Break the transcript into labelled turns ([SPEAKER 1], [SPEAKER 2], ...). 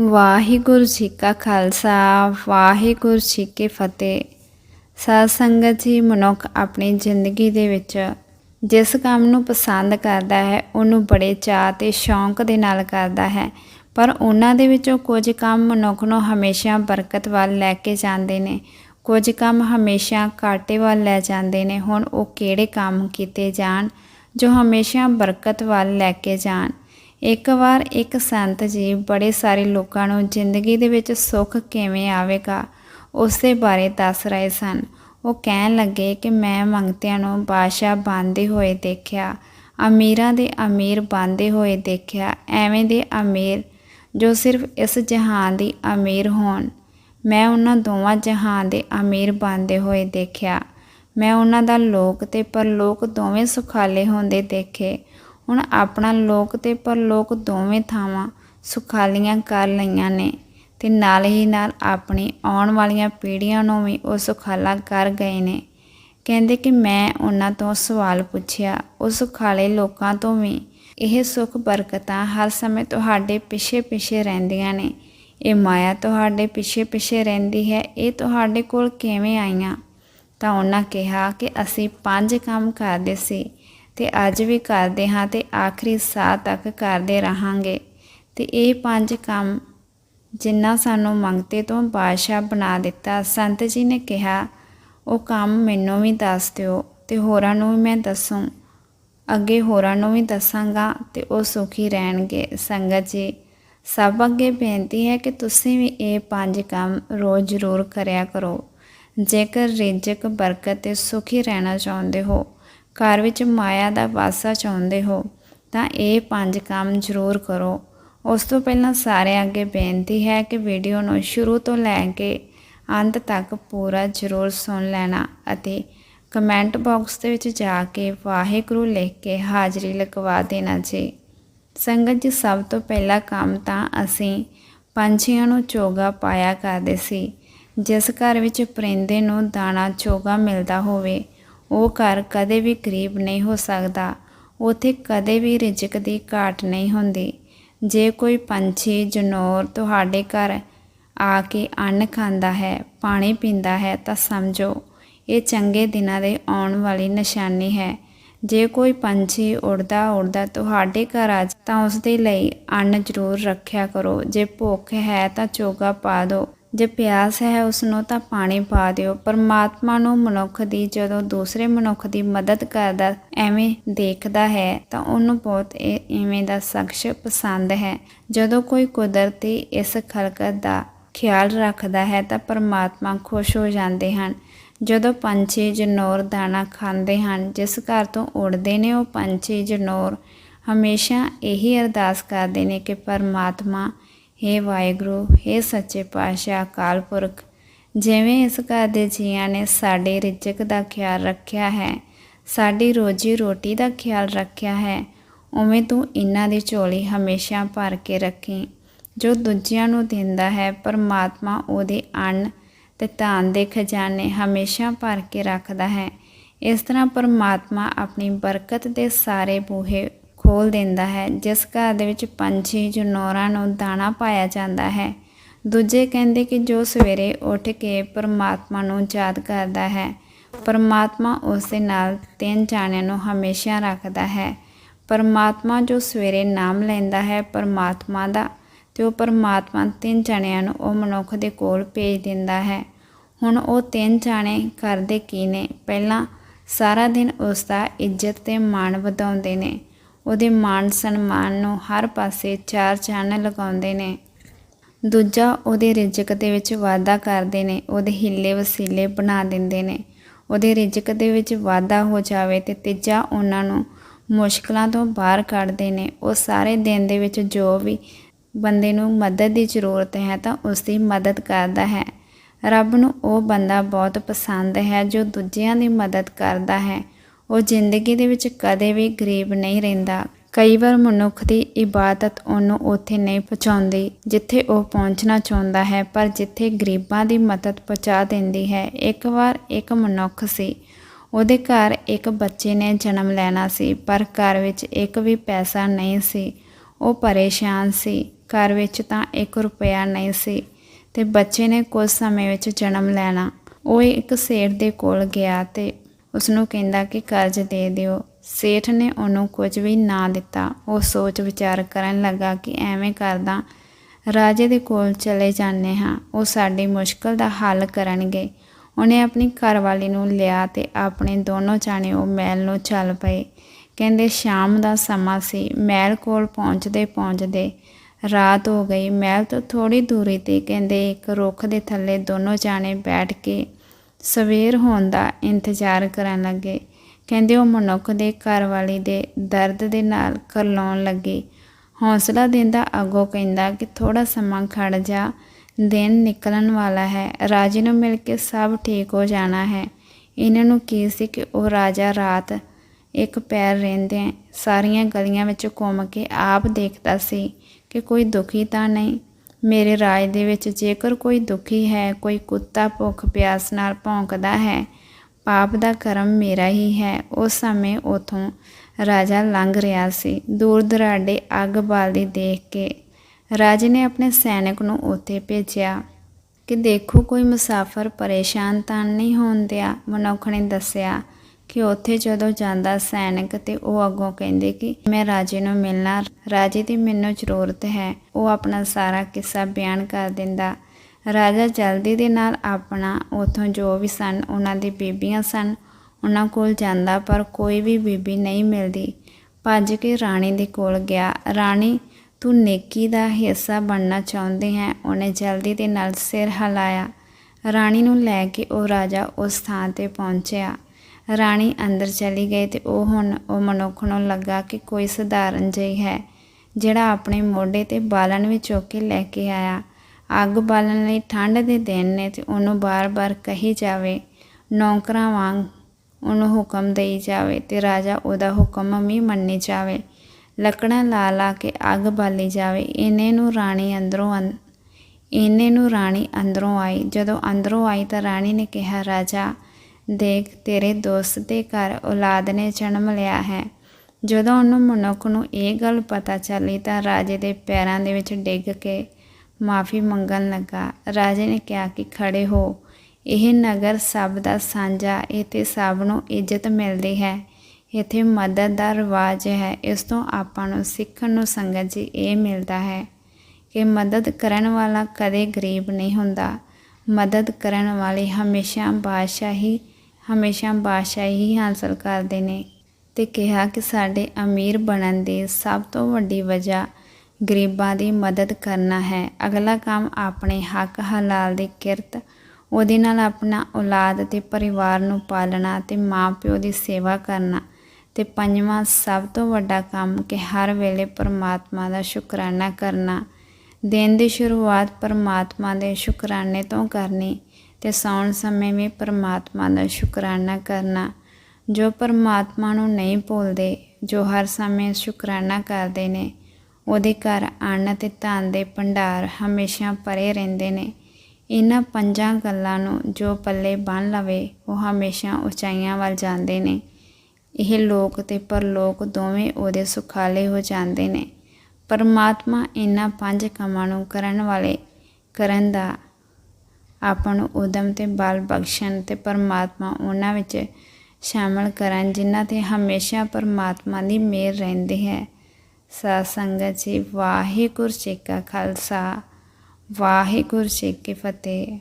[SPEAKER 1] ਵਾਹਿਗੁਰੂ ਜੀ ਕਾ ਖਾਲਸਾ, ਵਾਹਿਗੁਰੂ ਜੀ ਕੀ ਫਤਿਹ। ਸਾਧ ਸੰਗਤ ਜੀ, ਮਨੁੱਖ ਆਪਣੀ ਜ਼ਿੰਦਗੀ ਦੇ ਵਿੱਚ ਜਿਸ ਕੰਮ ਨੂੰ ਪਸੰਦ ਕਰਦਾ ਹੈ, ਉਹਨੂੰ ਬੜੇ ਚਾਅ ਤੇ ਸ਼ੌਂਕ ਦੇ ਨਾਲ ਕਰਦਾ ਹੈ। ਪਰ ਉਹਨਾਂ ਦੇ ਵਿੱਚੋਂ ਕੁਝ ਕੰਮ ਮਨੁੱਖ ਨੂੰ ਹਮੇਸ਼ਾ ਬਰਕਤ ਵੱਲ ਲੈ ਕੇ ਜਾਂਦੇ ਨੇ। ਕੁਝ ਕੰਮ ਹਮੇਸ਼ਾ ਘਾਟੇ ਵੱਲ ਲੈ ਜਾਂਦੇ ਨੇ। ਹੁਣ ਉਹ ਕਿਹੜੇ ਕੰਮ ਕੀਤੇ ਜਾਣ, ਜੋ ਹਮੇਸ਼ਾ ਬਰਕਤ ਵੱਲ ਲੈ ਕੇ ਜਾਣ? ਇੱਕ ਵਾਰ ਇੱਕ ਸੰਤ ਜੀ ਬੜੇ ਸਾਰੇ ਲੋਕਾਂ ਨੂੰ ਜ਼ਿੰਦਗੀ ਦੇ ਵਿੱਚ ਸੁੱਖ ਕਿਵੇਂ ਆਵੇਗਾ ਉਸ ਦੇ ਬਾਰੇ ਦੱਸ ਰਹੇ ਸਨ। ਉਹ ਕਹਿਣ ਲੱਗੇ ਕਿ ਮੈਂ ਮੰਗਤਿਆਂ ਨੂੰ ਬਾਦਸ਼ਾਹ ਬਣਦੇ ਹੋਏ ਦੇਖਿਆ, ਅਮੀਰਾਂ ਦੇ ਅਮੀਰ ਬਣਦੇ ਹੋਏ ਦੇਖਿਆ, ਐਵੇਂ ਦੇ ਅਮੀਰ ਜੋ ਸਿਰਫ ਇਸ ਜਹਾਨ ਦੀ ਅਮੀਰ ਹੋਣ। ਮੈਂ ਉਹਨਾਂ ਦੋਵਾਂ ਜਹਾਨ ਦੇ ਅਮੀਰ ਬਣਦੇ ਹੋਏ ਦੇਖਿਆ। ਮੈਂ ਉਹਨਾਂ ਦਾ ਲੋਕ ਤੇ ਪਰਲੋਕ ਦੋਵੇਂ ਸੁਖਾਲੇ ਹੁੰਦੇ ਦੇਖੇ। ਹੁਣ ਆਪਣਾ ਲੋਕ ਤੇ ਪਰਲੋਕ ਦੋਵੇਂ ਥਾਵਾਂ ਸੁਖਾਲੀਆਂ ਕਰ ਲਈਆਂ ਨੇ ਤੇ ਨਾਲ ਹੀ ਨਾਲ ਆਪਣੀ ਆਉਣ ਵਾਲੀਆਂ ਪੀੜ੍ਹੀਆਂ ਨੂੰ ਵੀ ਉਹ ਸੁਖਾਲਾ ਕਰ ਗਏ ਨੇ। ਕਹਿੰਦੇ ਕਿ ਮੈਂ ਉਹਨਾਂ ਤੋਂ ਸਵਾਲ ਪੁੱਛਿਆ, ਉਹ ਸੁਖਾਲੇ ਲੋਕਾਂ ਤੋਂ ਵੀ ਇਹ ਸੁਖ ਬਰਕਤਾਂ ਹਰ ਸਮੇਂ ਤੁਹਾਡੇ ਪਿੱਛੇ ਪਿੱਛੇ ਰਹਿੰਦੀਆਂ ਨੇ। ਇਹ ਮਾਇਆ ਤੁਹਾਡੇ ਪਿੱਛੇ ਪਿੱਛੇ ਰਹਿੰਦੀ ਹੈ, ਇਹ ਤੁਹਾਡੇ ਕੋਲ ਕਿਵੇਂ ਆਈਆਂ? ਤਾਂ ਉਹਨਾਂ ਕਿਹਾ ਕਿ ਅਸੀਂ ਪੰਜ ਕੰਮ ਕਰਦੇ ਸੀ। ਤੇ ਅੱਜ ਵੀ ਕਰਦੇ ਹਾਂ ਤੇ ਆਖਰੀ ਸਾਹ ਤੱਕ ਕਰਦੇ ਰਹਾਂਗੇ। ਤੇ ਇਹ ਪੰਜ ਕੰਮ ਜਿੰਨਾ ਸਾਨੂੰ ਮੰਗਤੇ ਤੋਂ ਬਾਦਸ਼ਾਹ ਬਣਾ ਦਿੱਤਾ। ਸੰਤ ਜੀ ਨੇ ਕਿਹਾ, ਉਹ ਕੰਮ ਮੈਨੂੰ ਵੀ ਦੱਸ ਦਿਓ ਤੇ ਹੋਰਾਂ ਨੂੰ ਵੀ ਮੈਂ ਦੱਸੂ। ਅੱਗੇ ਹੋਰਾਂ ਨੂੰ ਵੀ ਦੱਸਾਂਗਾ ਤੇ ਉਹ ਸੁਖੀ ਰਹਿਣਗੇ। ਸੰਗਤ ਜੀ, ਸਭ ਅੱਗੇ ਬੇਨਤੀ ਹੈ ਕਿ ਤੁਸੀਂ ਵੀ ਇਹ ਪੰਜ ਕੰਮ ਰੋਜ਼ ਜ਼ਰੂਰ ਕਰਿਆ ਕਰੋ। ਜੇਕਰ ਰਿਜ਼ਕ, ਬਰਕਤ ਤੇ ਸੁਖੀ ਰਹਿਣਾ ਚਾਹੁੰਦੇ ਹੋ ਘਰ ਵਿੱਚ ਮਾਇਆ ਦਾ ਵਾਸਾ ਚਾਹੁੰਦੇ ਹੋ, ਤਾਂ ਇਹ ਪੰਜ ਕੰਮ ਜ਼ਰੂਰ ਕਰੋ। ਉਸ ਤੋਂ ਪਹਿਲਾਂ ਸਾਰਿਆਂ ਅੱਗੇ ਬੇਨਤੀ ਹੈ ਕਿ ਵੀਡੀਓ ਨੂੰ ਸ਼ੁਰੂ ਤੋਂ ਲੈ ਕੇ ਅੰਤ ਤੱਕ ਪੂਰਾ ਜ਼ਰੂਰ ਸੁਣ ਲੈਣਾ ਅਤੇ ਕਮੈਂਟ ਬਾਕਸ ਦੇ ਵਿੱਚ ਜਾ ਕੇ ਵਾਹਿਗੁਰੂ ਲਿਖ ਕੇ ਹਾਜ਼ਰੀ ਲਗਵਾ ਦੇਣਾ ਜੀ। ਸੰਗਤ ਜੀ, ਸਭ ਤੋਂ ਪਹਿਲਾ ਕੰਮ ਤਾਂ ਅਸੀਂ ਪੰਛੀਆਂ ਨੂੰ ਚੋਗਾ ਪਾਇਆ ਕਰਦੇ ਸੀ। ਜਿਸ ਘਰ ਵਿੱਚ ਪਰਿੰਦੇ ਨੂੰ ਦਾਣਾ ਚੋਗਾ ਮਿਲਦਾ ਹੋਵੇ ਉਹ ਘਰ ਕਦੇ ਵੀ ਗਰੀਬ ਨਹੀਂ ਹੋ ਸਕਦਾ। ਉਥੇ ਕਦੇ ਵੀ ਰਿਜ਼ਕ ਦੀ ਘਾਟ ਨਹੀਂ ਹੁੰਦੀ। ਜੇ ਕੋਈ ਪੰਛੀ, ਜਨੌਰ ਤੁਹਾਡੇ ਘਰ ਆ ਕੇ ਅੰਨ ਖਾਂਦਾ ਹੈ, ਪਾਣੀ ਪੀਂਦਾ ਹੈ ਤਾਂ ਸਮਝੋ, ਇਹ ਚੰਗੇ ਦਿਨਾਂ ਦੇ ਆਉਣ ਵਾਲੀ ਨਿਸ਼ਾਨੀ ਹੈ। ਜੇ ਕੋਈ ਪੰਛੀ ਉੜਦਾ ਉੜਦਾ ਤੁਹਾਡੇ ਘਰ ਆ ਜਾਏ ਤਾਂ ਉਸ ਦੇ ਲਈ ਅੰਨ ਜ਼ਰੂਰ ਰੱਖਿਆ ਕਰੋ। ਜੇ ਭੁੱਖ ਹੈ ਤਾਂ ਚੋਗਾ ਪਾ ਦਿਓ। ਜੇ ਪਿਆਸ ਹੈ ਉਸ ਨੂੰ ਤਾਂ ਪਾਣੀ ਪਾ ਦਿਓ। ਪਰਮਾਤਮਾ ਨੂੰ ਮਨੁੱਖ ਦੀ, ਜਦੋਂ ਦੂਸਰੇ ਮਨੁੱਖ ਦੀ ਮਦਦ ਕਰਦਾ, ਐਵੇਂ ਦੇਖਦਾ ਹੈ, ਤਾਂ ਉਹਨੂੰ ਬਹੁਤ ਇਹ ਇਵੇਂ ਦਾ ਸ਼ਖਸ ਪਸੰਦ ਹੈ। ਜਦੋਂ ਕੋਈ ਕੁਦਰਤੀ ਇਸ ਖਲਕਤ ਦਾ ਖਿਆਲ ਰੱਖਦਾ ਹੈ, ਤਾਂ ਪਰਮਾਤਮਾ ਖੁਸ਼ ਹੋ ਜਾਂਦੇ ਹਨ। ਜਦੋਂ ਪੰਛੀ ਜਨੌਰ ਦਾਣਾ ਖਾਂਦੇ ਹਨ, ਜਿਸ ਘਰ ਤੋਂ ਉੜਦੇ ਨੇ, ਉਹ ਪੰਛੀ ਜਨੌਰ ਹਮੇਸ਼ਾ ਇਹੀ ਅਰਦਾਸ ਕਰਦੇ ਨੇ ਕਿ ਪਰਮਾਤਮਾ ਹੇ ਵਾਹਿਗੁਰੂ, ਹੇ ਸੱਚੇ ਪਾਤਸ਼ਾਹ, ਅਕਾਲ ਪੁਰਖ, ਜਿਵੇਂ ਇਸ ਘਰ ਦੇ ਜੀਆਂ ਨੇ ਸਾਡੇ ਰਿਜ਼ਕ ਦਾ ਖਿਆਲ ਰੱਖਿਆ ਹੈ, ਸਾਡੀ ਰੋਜੀ ਰੋਟੀ ਦਾ ਖਿਆਲ ਰੱਖਿਆ ਹੈ, ਉਵੇਂ ਤੂੰ ਇਹਨਾਂ ਦੀ ਝੋਲੀ ਹਮੇਸ਼ਾ ਭਰ ਕੇ ਰੱਖੀ, ਜੋ ਦੂਜਿਆਂ ਨੂੰ ਦਿੰਦਾ ਹੈ, ਪਰਮਾਤਮਾ ਉਹਦੇ ਅੰਨ ਤੇ ਧਨ ਦੇ ਖਜ਼ਾਨੇ ਹਮੇਸ਼ਾ ਭਰ ਕੇ ਰੱਖਦਾ ਹੈ, ਇਸ ਤਰ੍ਹਾਂ ਪਰਮਾਤਮਾ ਆਪਣੀ ਬਰਕਤ ਦੇ ਸਾਰੇ ਬੂਹੇ ਖੋਲ ਦਿੰਦਾ ਹੈ, ਜਿਸ ਘਰ ਦੇ ਵਿੱਚ ਪੰਛੀ, ਜਨੌਰਾਂ ਨੂੰ ਦਾਣਾ ਪਾਇਆ ਜਾਂਦਾ ਹੈ। ਦੂਜੇ ਕਹਿੰਦੇ ਕਿ ਜੋ ਸਵੇਰੇ ਉੱਠ ਕੇ ਪਰਮਾਤਮਾ ਨੂੰ ਯਾਦ ਕਰਦਾ ਹੈ, ਪਰਮਾਤਮਾ ਉਸ ਦੇ ਨਾਲ ਤਿੰਨ ਜਾਣਿਆਂ ਨੂੰ ਹਮੇਸ਼ਾ ਰੱਖਦਾ ਹੈ। ਪਰਮਾਤਮਾ ਜੋ ਸਵੇਰੇ ਨਾਮ ਲੈਂਦਾ ਹੈ, ਪਰਮਾਤਮਾ ਦਾ, ਤੇ ਉਹ ਪਰਮਾਤਮਾ ਤਿੰਨ ਜਾਣਿਆਂ ਨੂੰ ਉਹ ਮਨੁੱਖ ਦੇ ਕੋਲ ਭੇਜ ਦਿੰਦਾ ਹੈ। ਹੁਣ ਉਹ ਤਿੰਨ ਜਾਣੇ ਕਰਦੇ ਕੀ ਨੇ? ਪਹਿਲਾਂ ਸਾਰਾ ਦਿਨ ਉਸ ਦਾ ਇੱਜ਼ਤ ਤੇ ਮਾਣ ਵਧਾਉਂਦੇ ਨੇ। ਉਹਦੇ ਮਾਣ ਸਨਮਾਨ ਨੂੰ ਹਰ ਪਾਸੇ ਚਾਰ ਚੰਨ ਲਗਾਉਂਦੇ ਨੇ। ਦੂਜਾ ਉਹਦੇ ਰਿਜ਼ਕ ਦੇ ਵਿੱਚ ਵਾਧਾ ਕਰਦੇ ਨੇ, ਉਹਦੇ ਹਿੱਲੇ ਵਸੀਲੇ ਬਣਾ ਦਿੰਦੇ ਨੇ। ਉਹਦੇ ਰਿਜ਼ਕ ਦੇ ਵਿੱਚ ਵਾਧਾ ਹੋ ਜਾਵੇ ਤੇ ਤੀਜਾ ਉਹਨਾਂ ਨੂੰ ਮੁਸ਼ਕਲਾਂ ਤੋਂ ਬਾਹਰ ਕੱਢਦੇ ਨੇ। ਉਹ ਸਾਰੇ ਦਿਨ ਦੇ ਵਿੱਚ ਜੋ ਵੀ ਬੰਦੇ ਨੂੰ ਮਦਦ ਦੀ ਜ਼ਰੂਰਤ ਹੈ ਤਾਂ ਉਸ ਦੀ ਮਦਦ ਕਰਦਾ ਹੈ। ਰੱਬ ਨੂੰ ਉਹ ਬੰਦਾ ਬਹੁਤ ਪਸੰਦ ਹੈ ਜੋ ਦੂਜਿਆਂ ਦੀ ਮਦਦ ਕਰਦਾ ਹੈ। ਉਹ ਜ਼ਿੰਦਗੀ ਦੇ ਵਿੱਚ ਕਦੇ ਵੀ ਗਰੀਬ ਨਹੀਂ ਰਹਿੰਦਾ। ਕਈ ਵਾਰ ਮਨੁੱਖ ਦੀ ਇਬਾਦਤ ਉਹਨੂੰ ਉੱਥੇ ਨਹੀਂ ਪਹੁੰਚਾਉਂਦੀ, ਜਿੱਥੇ ਉਹ ਪਹੁੰਚਣਾ ਚਾਹੁੰਦਾ ਹੈ, ਪਰ ਜਿੱਥੇ ਗਰੀਬਾਂ ਦੀ ਮਦਦ ਪਹੁੰਚਾ ਦਿੰਦੀ ਹੈ, ਇੱਕ ਵਾਰ ਇੱਕ ਮਨੁੱਖ ਸੀ। ਉਹਦੇ ਘਰ ਇੱਕ ਬੱਚੇ ਨੇ ਜਨਮ ਲੈਣਾ ਸੀ, ਪਰ ਘਰ ਵਿੱਚ ਇੱਕ ਵੀ ਪੈਸਾ ਨਹੀਂ ਸੀ। ਉਹ ਪਰੇਸ਼ਾਨ ਸੀ, ਘਰ ਵਿੱਚ ਤਾਂ 1 ਰੁਪਿਆ ਨਹੀਂ ਸੀ, ਤੇ ਬੱਚੇ ਨੇ ਕੁਝ ਸਮੇਂ ਵਿੱਚ ਜਨਮ ਲੈਣਾ। ਉਹ ਇੱਕ ਸੇਠ ਦੇ ਕੋਲ ਗਿਆ ਤੇ ਉਸ ਨੂੰ ਕਹਿੰਦਾ ਕਿ ਕਰਜ਼ ਦੇ ਦਿਓ। ਸੇਠ ਨੇ ਉਹਨੂੰ ਕੁਝ ਵੀ ਨਾ ਦਿੱਤਾ। ਉਹ ਸੋਚ ਵਿਚਾਰ ਕਰਨ ਲੱਗਾ ਕਿ ਐਵੇਂ ਕਰਦਾ, ਰਾਜੇ ਦੇ ਕੋਲ ਚਲੇ ਜਾਂਦੇ ਹਾਂ, ਉਹ ਸਾਡੀ ਮੁਸ਼ਕਲ ਦਾ ਹੱਲ ਕਰਨਗੇ। ਉਹਨੇ ਆਪਣੀ ਘਰਵਾਲੀ ਨੂੰ ਲਿਆ ਤੇ ਆਪਣੇ ਦੋਨੋਂ ਜਾਣੇ ਉਹ ਮਹਿਲ ਨੂੰ ਚੱਲ ਪਏ। ਕਹਿੰਦੇ, ਸ਼ਾਮ ਦਾ ਸਮਾਂ ਸੀ। ਮਹਿਲ ਕੋਲ ਪਹੁੰਚਦੇ ਪਹੁੰਚਦੇ ਰਾਤ ਹੋ ਗਈ। ਮਹਿਲ ਤੋਂ ਥੋੜੀ ਦੂਰੀ ਤੇ ਕਹਿੰਦੇ, ਇੱਕ ਰੁੱਖ ਦੇ ਥੱਲੇ ਦੋਨੋਂ ਜਾਣੇ ਬੈਠ ਕੇ ਸਵੇਰ ਹੋਣ ਦਾ ਇੰਤਜ਼ਾਰ ਕਰਨ ਲੱਗੇ। ਕਹਿੰਦੇ ਉਹ ਮਨੁੱਖ ਦੇ ਘਰਵਾਲੀ ਦੇ ਦਰਦ ਦੇ ਨਾਲ ਕਰਲਾਉਣ ਲੱਗੇ। ਹੌਸਲਾ ਦਿੰਦਾ ਅੱਗੋਂ ਕਹਿੰਦਾ ਕਿ ਥੋੜਾ ਸਮਾਂ ਖੜ ਜਾ, ਦਿਨ ਨਿਕਲਣ ਵਾਲਾ ਹੈ, ਰਾਜੇ ਨੂੰ ਮਿਲ ਕੇ ਸਭ ਠੀਕ ਹੋ ਜਾਣਾ ਹੈ। ਇਹਨਾਂ ਨੂੰ ਕੀ ਸੀ ਕਿ ਉਹ ਰਾਜਾ ਰਾਤ ਇੱਕ ਪੈਰ ਰਹਿੰਦੇ ਸਾਰੀਆਂ ਗਲੀਆਂ ਵਿੱਚ ਘੁੰਮ ਕੇ ਆਪ ਦੇਖਦਾ ਸੀ ਕਿ ਕੋਈ ਦੁਖੀ ਤਾਂ ਨਹੀਂ। ਮੇਰੇ ਰਾਜ ਦੇ ਵਿੱਚ ਜੇਕਰ ਕੋਈ ਦੁਖੀ ਹੈ, ਕੋਈ ਕੁੱਤਾ ਭੁੱਖ ਪਿਆਸ ਨਾਲ ਭੌਂਕਦਾ ਹੈ, ਪਾਪ ਦਾ ਕਰਮ ਮੇਰਾ ਹੀ ਹੈ। ਉਸ ਸਮੇਂ ਉਥੋਂ ਰਾਜਾ ਲੰਘ ਰਿਹਾ ਸੀ। ਦੂਰ ਦਰਾਡੇ ਅੱਗ ਬਾਲਦੀ ਦੇਖ ਕੇ ਰਾਜੇ ਨੇ ਆਪਣੇ ਸੈਨਿਕ ਨੂੰ ਉੱਥੇ ਭੇਜਿਆ ਕਿ ਦੇਖੋ ਕੋਈ ਮੁਸਾਫਰ ਪਰੇਸ਼ਾਨ ਤਾਂ ਨਹੀਂ ਹੋਣ ਦਿਆ, ਮਨੁੱਖ ਨੇ ਦੱਸਿਆ ਕਿ ਉੱਥੇ ਜਦੋਂ ਜਾਂਦਾ ਸੈਨਿਕ ਤੇ ਉਹ ਅੱਗੋਂ ਕਹਿੰਦੇ ਕਿ ਮੈਂ ਰਾਜੇ ਨੂੰ ਮਿਲਣਾ, ਰਾਜੇ ਦੀ ਮੈਨੂੰ ਜ਼ਰੂਰਤ ਹੈ, ਉਹ ਆਪਣਾ ਸਾਰਾ ਕਿੱਸਾ ਬਿਆਨ ਕਰ ਦਿੰਦਾ। ਰਾਜਾ ਜਲਦੀ ਦੇ ਨਾਲ ਆਪਣਾ ਉਥੋਂ ਜੋ ਵੀ ਸਨ, ਉਹਨਾਂ ਦੀ ਬੀਬੀਆਂ ਸਨ, ਉਹਨਾਂ ਕੋਲ ਜਾਂਦਾ ਪਰ ਕੋਈ ਵੀ ਬੀਬੀ ਨਹੀਂ ਮਿਲਦੀ। ਭੱਜ ਕੇ ਰਾਣੀ ਦੇ ਕੋਲ ਗਿਆ। ਰਾਣੀ, ਤੂੰ ਨੇਕੀ ਦਾ ਹਿੱਸਾ ਬਣਨਾ ਚਾਹੁੰਦੀ ਹੈ? ਉਹਨੇ ਜਲਦੀ ਦੇ ਨਾਲ ਸਿਰ ਹਿਲਾਇਆ। ਰਾਣੀ ਨੂੰ ਲੈ ਕੇ ਉਹ ਰਾਜਾ ਉਸ ਥਾਂ ਤੇ ਪਹੁੰਚਿਆ। ਰਾਣੀ ਅੰਦਰ ਚਲੀ ਗਈ ਤੇ ਉਹ ਹੁਣ ਉਹ ਮਨੁੱਖ ਨੂੰ ਲੱਗਾ ਕਿ ਕੋਈ ਸਧਾਰਨ ਜਿਹੀ ਹੈ, ਜਿਹੜਾ ਆਪਣੇ ਮੋਢੇ ਤੇ ਬਾਲਣ ਵੀ ਚੁੱਕ ਕੇ ਲੈ ਕੇ ਆਇਆ। ਅੱਗ ਬਾਲਣ ਲਈ ਠੰਡ ਦੇ ਦਿਨ ਨੇ ਤੇ ਉਹਨੂੰ ਬਾਰ-ਬਾਰ ਕਹੀ ਜਾਵੇ, ਨੌਕਰਾਂ ਵਾਂਗ ਉਹਨੂੰ ਹੁਕਮ ਦੇਈ ਜਾਵੇ ਤੇ ਰਾਜਾ ਉਹਦਾ ਹੁਕਮ ਵੀ ਮੰਨੀ ਜਾਵੇ। ਲੱਕੜਾਂ ਲਾ ਲਾ ਕੇ ਅੱਗ ਬਾਲੀ ਜਾਵੇ। ਇਹਨੇ ਨੂੰ ਰਾਣੀ ਅੰਦਰੋਂ ਅੰ- ਇਹਨੇ ਨੂੰ ਰਾਣੀ ਅੰਦਰੋਂ ਆਈ। ਜਦੋਂ ਅੰਦਰੋਂ ਆਈ ਤਾਂ ਰਾਣੀ ਨੇ ਕਿਹਾ, ਰਾਜਾ ਦੇਖ ਤੇਰੇ ਦੋਸਤ ਦੇ ਘਰ ਔਲਾਦ ਨੇ ਜਨਮ ਲਿਆ ਹੈ। ਜਦੋਂ ਉਹਨੂੰ ਮਨੁੱਖ ਨੂੰ ਇਹ ਗੱਲ ਪਤਾ ਚੱਲੀ ਤਾਂ ਰਾਜੇ ਦੇ ਪੈਰਾਂ ਦੇ ਵਿੱਚ ਡਿੱਗ ਕੇ ਮਾਫੀ ਮੰਗਣ ਲੱਗਾ। ਰਾਜੇ ਨੇ ਕਿਹਾ ਕਿ ਖੜੇ ਹੋ। ਇਹ ਨਗਰ ਸਭ ਦਾ ਸਾਂਝਾ, ਇੱਥੇ ਸਭ ਨੂੰ ਇੱਜ਼ਤ ਮਿਲਦੀ ਹੈ। ਇੱਥੇ ਮਦਦ ਦਾ ਰਿਵਾਜ ਹੈ। ਇਸ ਤੋਂ ਆਪਾਂ ਨੂੰ ਸਿੱਖਣ ਨੂੰ ਸੰਗਤ ਜੀ ਇਹ ਮਿਲਦਾ ਹੈ ਕਿ ਮਦਦ ਕਰਨ ਵਾਲਾ ਕਦੇ ਗਰੀਬ ਨਹੀਂ ਹੁੰਦਾ। ਮਦਦ ਕਰਨ ਵਾਲੇ ਹਮੇਸ਼ਾ ਬਾਦਸ਼ਾਹੀ ਹਮੇਸ਼ਾ ਬਾਦਸ਼ਾਹੀ ਹਾਸਲ ਕਰਦੇ ਨੇ ਤੇ ਕਿਹਾ ਕਿ ਸਾਡੇ ਅਮੀਰ ਬਣਨ ਦੀ ਸਭ ਤੋਂ ਵੱਡੀ ਵਜ੍ਹਾ ਗਰੀਬਾਂ ਦੀ ਮਦਦ ਕਰਨਾ ਹੈ। ਅਗਲਾ ਕੰਮ ਆਪਣੇ ਹੱਕ ਹਲਾਲ ਦੀ ਕਿਰਤ, ਉਹਦੇ ਨਾਲ ਆਪਣਾ ਔਲਾਦ ਤੇ ਪਰਿਵਾਰ ਨੂੰ ਪਾਲਣਾ ਤੇ ਮਾਂ-ਪਿਓ ਦੀ ਸੇਵਾ ਕਰਨਾ ਤੇ ਪੰਜਵਾਂ ਸਭ ਤੋਂ ਵੱਡਾ ਕੰਮ ਕਿ ਹਰ ਵੇਲੇ ਪਰਮਾਤਮਾ ਦਾ ਸ਼ੁਕਰਾਨਾ ਕਰਨਾ। ਦਿਨ ਦੀ ਸ਼ੁਰੂਆਤ ਪਰਮਾਤਮਾ ਦੇ ਸ਼ੁਕਰਾਨੇ ਤੋਂ ਕਰਨੀ ਤੇ ਸੌਣ ਸਮੇਂ ਵੀ ਪਰਮਾਤਮਾ ਦਾ ਸ਼ੁਕਰਾਨਾ ਕਰਨਾ। ਜੋ ਪਰਮਾਤਮਾ ਨੂੰ ਨਹੀਂ ਭੁੱਲਦੇ, ਜੋ ਹਰ ਸਮੇਂ ਸ਼ੁਕਰਾਨਾ ਕਰਦੇ ਨੇ, ਉਹਦੇ ਘਰ ਅੰਨ ਤੇ ਧਨ ਦੇ ਭੰਡਾਰ ਹਮੇਸ਼ਾ ਭਰੇ ਰਹਿੰਦੇ ਨੇ। ਇਹਨਾਂ ਪੰਜਾਂ ਗੱਲਾਂ ਨੂੰ ਜੋ ਪੱਲੇ ਬੰਨ ਲਵੇ, ਉਹ ਹਮੇਸ਼ਾ ਉਚਾਈਆਂ ਵੱਲ ਜਾਂਦੇ ਨੇ। ਇਹ ਲੋਕ ਤੇ ਪਰਲੋਕ ਦੋਵੇਂ ਉਹਦੇ ਸੁਖਾਲੇ ਹੋ ਜਾਂਦੇ ਨੇ। ਪਰਮਾਤਮਾ ਇਹਨਾਂ ਪੰਜ ਕੰਮਾਂ ਨੂੰ ਕਰਨ ਵਾਲੇ ਕਰਨ ਦਾ ਆਪਾਂ ਨੂੰ ਉਦਮ ਤੇ ਬਲ ਬਖਸ਼ਣ ਤੇ ਪਰਮਾਤਮਾ ਉਹਨਾਂ ਵਿੱਚ ਸ਼ਾਮਲ ਕਰਨ ਜਿਨ੍ਹਾਂ ਤੇ ਹਮੇਸ਼ਾ ਪਰਮਾਤਮਾ ਦੀ ਮਿਹਰ ਰਹਿੰਦੀ ਹੈ। ਸਾਧ ਸੰਗਤ ਜੀ, ਵਾਹਿਗੁਰੂ ਜੀ ਕਾ ਖਾਲਸਾ, ਵਾਹਿਗੁਰੂ ਜੀ ਕੀ ਫਤਿਹ।